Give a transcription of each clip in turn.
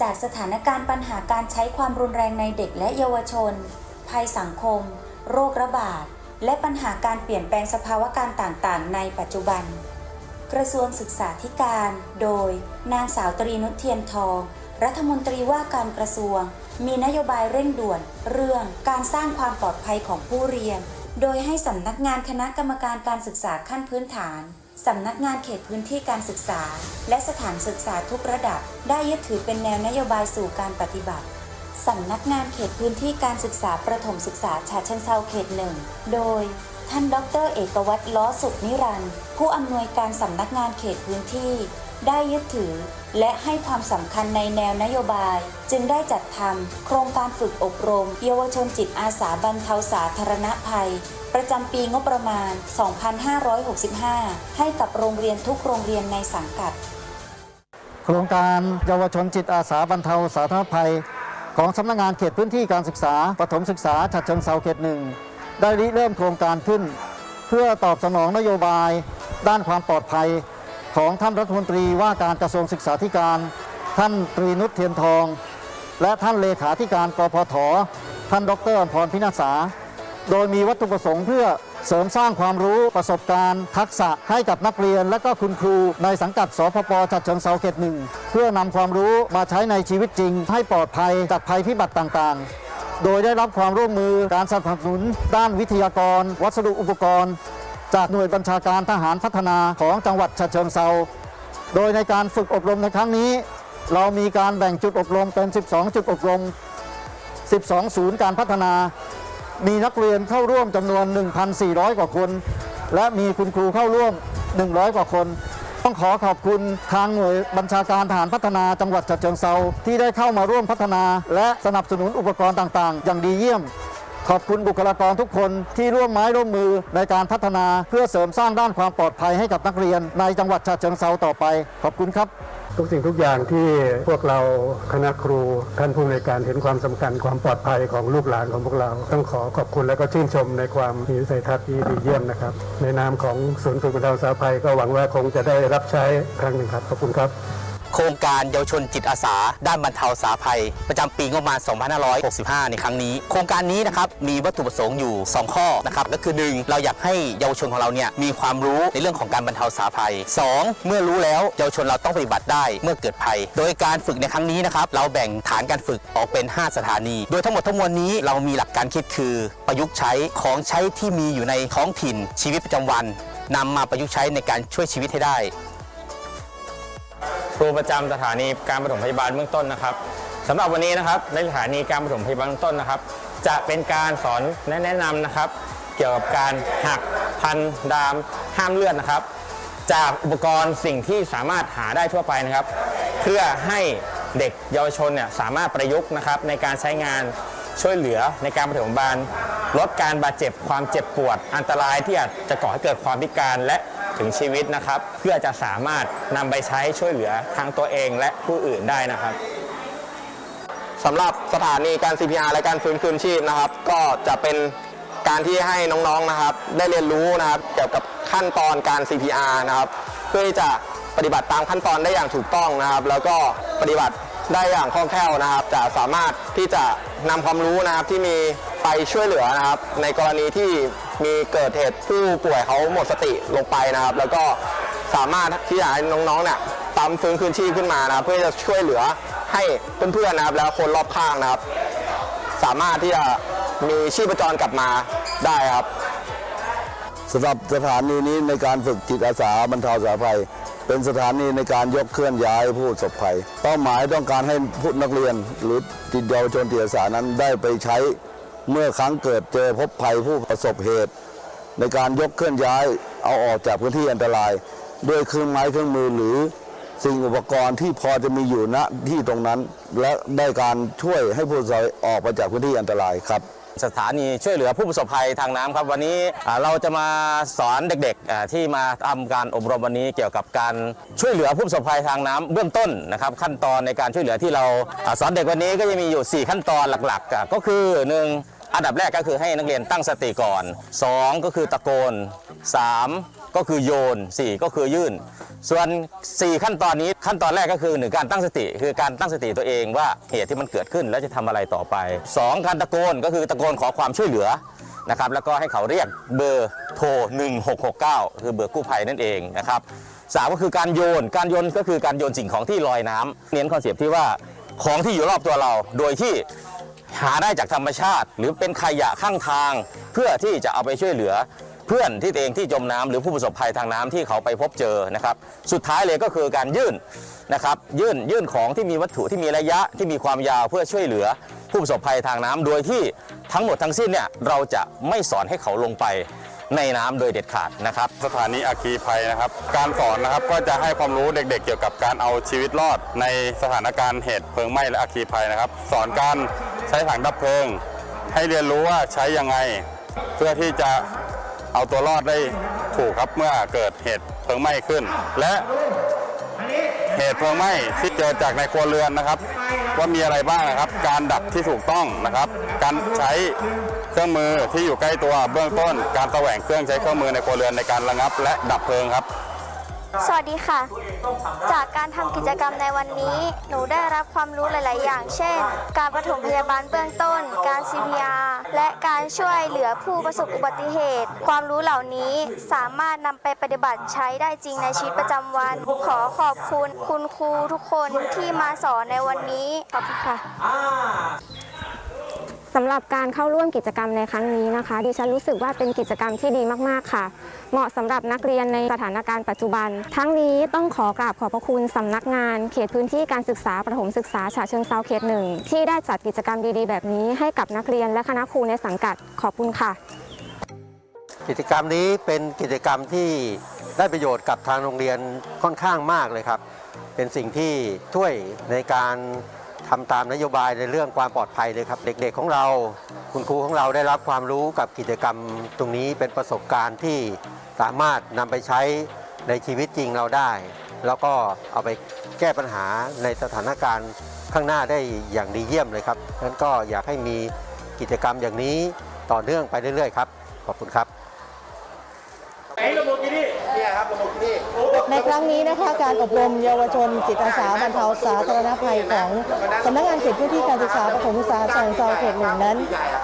จากสถานการณ์ปัญหาการใช้ความรุนแรงในเด็กและเยาวชน ภัยสังคม โรคระบาด และปัญหาการเปลี่ยนแปลงสภาวะการต่างๆ ในปัจจุบัน กระทรวงศึกษาธิการ โดย นางสาวตรีนุชเทียนทอง รัฐมนตรีว่าการกระทรวง มีนโยบายเร่งด่วน เรื่องการสร้างความปลอดภัยของผู้เรียน โดยให้สำนักงานคณะกรรมการการศึกษาขั้นพื้นฐาน สำนักงานเขตพื้นที่การศึกษา และสถานศึกษาทุกระดับ ได้ยึดถือเป็นแนวนโยบายสู่การปฏิบัติสำนักงานเขตพื้นที่การศึกษาประถมศึกษาฉะเชิงเซาเขตหนึ่ง โดย ท่านดร เอกวัตรล้อสุขนิรันด์ผู้อำนวยการสำนักงานเขตพื้นที่ ได้ยึดถือ และให้ความสำคัญในแนวนโยบาย จึงได้จัดทำโครงการฝึกอบรม เยาวชนจิตอาสาบรรเทาสาธารณภัย ประจำปีงบประมาณ 2565 ให้กับโรงเรียนทุกโรงเรียนในสังกัด โครงการเยาวชนจิตอาสาบรรเทาสาธารณภัย ของสำนักงานเขตพื้นที่การศึกษาปฐมศึกษาฉะเชิงเซาเขตหนึ่งได้ริเริ่มโครงการขึ้น เพื่อตอบสนองนโยบาย ด้านความปลอดภัย ของท่านรัฐมนตรีว่าการกระทรวงศึกษาธิการ ท่านตรีนุชเทียนทอง และท่านเลขาธิการกพทท่านดรอมพรพินาศาโดยมีวัตถุประสงค์เพื่อเสริมสร้างความรู้ประสบการณ์ ทักษะให้กับนักเรียน และก็คุณครูในสังกัดสพปฉะเชิงเซาเขตหนึ่งเพื่อนำความรู้มาใช้ในชีวิตจริง ให้ปลอดภัยจากภัยพิบัติต่างๆ โดยได้รับความร่วมมือการสนับสนุนด้านวิทยากร วัสดุอุปกรณ์ จากหน่วยบัญชาการทหารพัฒนาของจังหวัดฉะเชิงเซาโดยในการฝึกอบรมในครั้งนี้ เรามีการแบ่งจุดอบรมเป็น 12 จุดอบรม 12 ศูนย์การพัฒนา มีนักเรียนเข้าร่วมจำนวน 1,400 กว่าคน และมีคุณครูเข้าร่วม 100 กว่าคน ต้องขอขอบคุณทางหน่วยบัญชาการทหารพัฒนาจังหวัดฉะเชิงเซาที่ได้เข้ามาร่วมพัฒนา และสนับสนุนอุปกรณ์ต่างๆ อย่างดีเยี่ยม ขอบคุณบุคลากรทุกคนที่ร่วมไม้ร่วมมือในการพัฒนาเพื่อเสริมสร้างด้านความปลอดภัยให้กับนักเรียน ในจังหวัดฉะเชิงเซาต่อไป ขอบคุณครับ ทุกสิ่งทุกอย่างที่พวกเราคณะครูท่านผู้ในการเห็นความสำคัญความปลอดภัยของลูกหลานของพวกเรา ต้องขอขอบคุณและก็ชื่นชมในความมีวิสัยทัศน์ที่ดีเยี่ยมนะครับ ในนามของศูนย์ฝึกบรรเทาสาภัยก็หวังว่าคงจะได้รับใช้ครั้งหนึ่งครับขอบคุณครับ โครงการเยาวชนจิตอาสา ด้านบรรเทาสาภัย ประจำปีงบประมาณ 2565 ในครั้งนี้ โครงการนี้นะครับมีวัตถุประสงค์อยู่ 2 ข้อนะครับก็คือ 1 เราอยากให้เยาวชนของเราเนี่ยมีความรู้ในเรื่องของการบรรเทาสาภัย 2 เมื่อรู้แล้วเยาวชนเราต้องปฏิบัติได้เมื่อเกิดภัย โดยการฝึกในครั้งนี้นะครับเราแบ่งฐานการฝึกออกเป็น 5 สถานี โดยทั้งหมดทั้งมวลนี้เรามีหลักการคิดคือ ประยุกต์ใช้ของใช้ที่มีอยู่ในท้องถิ่นชีวิตประจำวันนำมาประยุกต์ใช้ในการช่วยชีวิตให้ได้ รูประจำสถานีการปฐมพยาบาลเบื้องต้นนะครับสำหรับวันนี้นะครับในสถานีการปฐมพยาบาลเบื้องต้นนะครับ จะเป็นการสอนและแนะนำนะครับ เกี่ยวกับการหักพันดามห้ามเลือดนะครับ จากอุปกรณ์สิ่งที่สามารถหาได้ทั่วไปนะครับ เพื่อให้เด็กเยาวชนเนี่ยสามารถประยุกต์นะครับ ในการใช้งานช่วยเหลือในการปฐมพยาบาลลดการบาดเจ็บความเจ็บปวด อันตรายที่อาจจะก่อให้เกิดความพิการและ ถึงชีวิตนะครับ เพื่อจะสามารถนำไปใช้ช่วยเหลือทั้งตัวเองและผู้อื่นได้นะครับสำหรับสถานีการ CPR และการฟื้นคืนชีพนะครับ ก็จะเป็นการที่ให้น้องๆนะครับ ได้เรียนรู้นะครับเกี่ยวกับขั้นตอนการ CPR นะครับ เพื่อที่จะปฏิบัติตามขั้นตอนได้อย่างถูกต้องนะครับ แล้วก็ปฏิบัติได้อย่างคล่องแคล่วนะครับ จะสามารถที่จะนำความรู้นะครับที่มีไปช่วยเหลือนะครับ ในกรณีที่ มีเกิดเหตุผู้ป่วยเขาหมดสติลงไปนะครับ แล้วก็สามารถที่จะให้น้องๆเนี่ยตามฟื้นคืนชีพขึ้นมานะครับเพื่อจะช่วยเหลือให้เพื่อนๆนะครับ แล้วคนรอบข้างนะครับ สามารถที่จะมีชีพจรกลับมาได้ครับสำหรับสถานีนี้ในการฝึกจิตอาสาบรรเทาสาภัย เป็นสถานีในการยกเคลื่อนย้ายผู้ประสบภัย เป้าหมายต้องการให้ผู้นักเรียน หรือจิตเยาวชนจิตอาสานั้นได้ไปใช้ เมื่อครั้งเกิดเจอพบภัยผู้ประสบเหตุ ในการยกเคลื่อนย้ายเอาออกจากพื้นที่อันตราย ด้วยเครื่องไม้เครื่องมือหรือสิ่งอุปกรณ์ที่พอจะมีอยู่ณที่ตรงนั้น และได้การช่วยให้ผู้ประสบภัยออกมาจากพื้นที่อันตรายครับ สถานีช่วยเหลือผู้ประสบภัยทางน้ำครับ วันนี้เราจะมาสอนเด็กๆที่มาทำการอบรมวันนี้เกี่ยวกับการช่วยเหลือผู้ประสบภัยทางน้ำเบื้องต้นนะครับขั้นตอนในการช่วยเหลือที่เราสอนเด็กวันนี้ก็จะมีอยู่ 4 ขั้นตอนหลักๆ ก็คือหนึ่งอันดับแรกก็คือให้นักเรียนตั้งสติก่อน 2 ก็คือตะโกน 3 ก็คือโยน 4 ก็คือยื่น ส่วน 4 ขั้นตอนนี้ขั้นตอนแรกก็คือหนึ่งการตั้งสติ คือการตั้งสติตัวเองว่าเหตุที่มันเกิดขึ้นแล้วจะทำอะไรต่อไป 2 การตะโกนก็คือตะโกนขอความช่วยเหลือนะครับแล้วก็ให้เขาเรียกเบอร์โทร 1669 คือเบอร์กู้ภัยนั่นเองนะครับสามก็คือการโยน การโยนก็คือการโยนสิ่งของที่ลอยน้ำเน้นคอนเซปต์ที่ว่าของที่อยู่รอบตัวเรา โดยที่หาได้จากธรรมชาติ หรือเป็นขยะข้างทาง เพื่อที่จะเอาไปช่วยเหลือ พื่อนที่ตัวเองที่จมน้ำหรือผู้ประสบภัยทางน้ำที่เขาไปพบเจอนะครับ สุดท้ายเลยก็คือการยื่นนะครับ ยื่นยื่นของที่มีวัตถุที่มีระยะที่มีความยาวเพื่อช่วยเหลือผู้ประสบภัยทางน้ำโดยที่ทั้งหมดทั้งสิ้นเนี่ยเราจะไม่สอนให้เขาลงไปในน้ำโดยเด็ดขาดนะครับ สถานีอัคคีภัยนะครับ การสอนนะครับก็จะให้ความรู้เด็กๆ เกี่ยวกับการเอาชีวิตรอด ในสถานการณ์เหตุเพลิงไหม้และอัคคีภัยนะครับ สอนการใช้ถังดับเพลิง ให้เรียนรู้ว่าใช้ยังไง เพื่อที่จะ เอาตัวรอดได้ถูกครับเมื่อเกิดเหตุเพลิงไหม้ขึ้น และเหตุเพลิงไหม้ที่เกิดจากในครัวเรือนนะครับ ว่ามีอะไรบ้างนะครับ การดับที่ถูกต้องนะครับ การใช้เครื่องมือที่อยู่ใกล้ตัวเบื้องต้น การแสวงเครื่องใช้เครื่องมือในครัวเรือนในการระงับ และดับเพลิงครับ สวัสดีค่ะ จากการทำกิจกรรมในวันนี้ หนูได้รับความรู้หลาย ๆ อย่าง เช่น การปฐมพยาบาลเบื้องต้น การ CPR และการช่วยเหลือผู้ประสบอุบัติเหตุ ความรู้เหล่านี้สามารถนำไปปฏิบัติใช้ได้จริงในชีวิตประจำวัน ขอขอบคุณคุณครูทุกคนที่มาสอนในวันนี้ ขอบคุณค่ะ สำหรับการเข้าร่วมกิจกรรมในครั้งนี้นะคะ ดิฉันรู้สึกว่าเป็นกิจกรรมที่ดีมากๆค่ะ เหมาะสำหรับนักเรียนในสถานการณ์ปัจจุบัน ทั้งนี้ต้องขอกราบขอบพระคุณสำนักงาน เขตพื้นที่การศึกษาประถมศึกษาฉะเชิงเซาเขตหนึ่งที่ได้จัดกิจกรรมดีๆ แบบนี้ให้กับนักเรียนและคณะครูในสังกัดขอบคุณค่ะ กิจกรรมนี้เป็นกิจกรรมที่ได้ประโยชน์กับทางโรงเรียนค่อนข้างมากเลยครับ เป็นสิ่งที่ช่วยในการ ทำตามนโยบายในเรื่องความปลอดภัยเลยครับ เด็กๆของเราคุณครูของเราได้รับความรู้กับกิจกรรมตรงนี้เป็นประสบการณ์ที่สามารถนำไปใช้ในชีวิตจริงเราได้ แล้วก็เอาไปแก้ปัญหาในสถานการณ์ข้างหน้าได้อย่างดีเยี่ยมเลยครับนั้นก็อยากให้มีกิจกรรมอย่างนี้ต่อเนื่องไปเรื่อยๆครับขอบคุณครับ ในครั้งนี้นะคะการอบรมเยาวชนจิตอาสาบรรเทาสาธารณภัยของสำนักงานเขตพื้นที่การศึกษาประถมศึกษาจังหวัดเซาเขตหนึ่งนั้น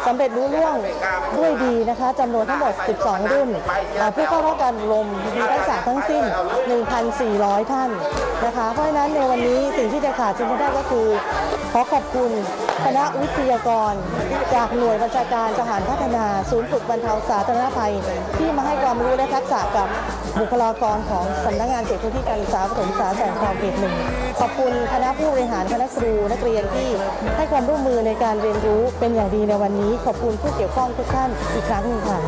สำเร็จรุ่ล่วงด้วยดีนะคะจำนวนทั้งหมด 12 รุ่นอ่าผู้เข้ารับการอบรมมีทักษะทั้งสิ้น 1,400 ท่านนะคะ เพราะฉะนั้นในวันนี้สิ่งที่จะขาดเช่นไม่ได้ก็คือขอขอบคุณ คณะวิทยากร จากหน่วยบัญชาการทหารพัฒนา ศูนย์ฝึกบรรเทาสาธารณภัย ที่มาให้ความรู้และทักษะกับบุคลากรของสำนักงานเขตพื้นที่การศึกษาประถมศึกษาแสงทองเขตหนึ่งขอบคุณคณะผู้บริหารคณะครูนักเรียนที่ให้ความร่วมมือในการเรียนรู้เป็นอย่างดีในวันนี้ ขอบคุณผู้เกี่ยวข้องทุกท่านอีกครั้งหนึ่งค่ะ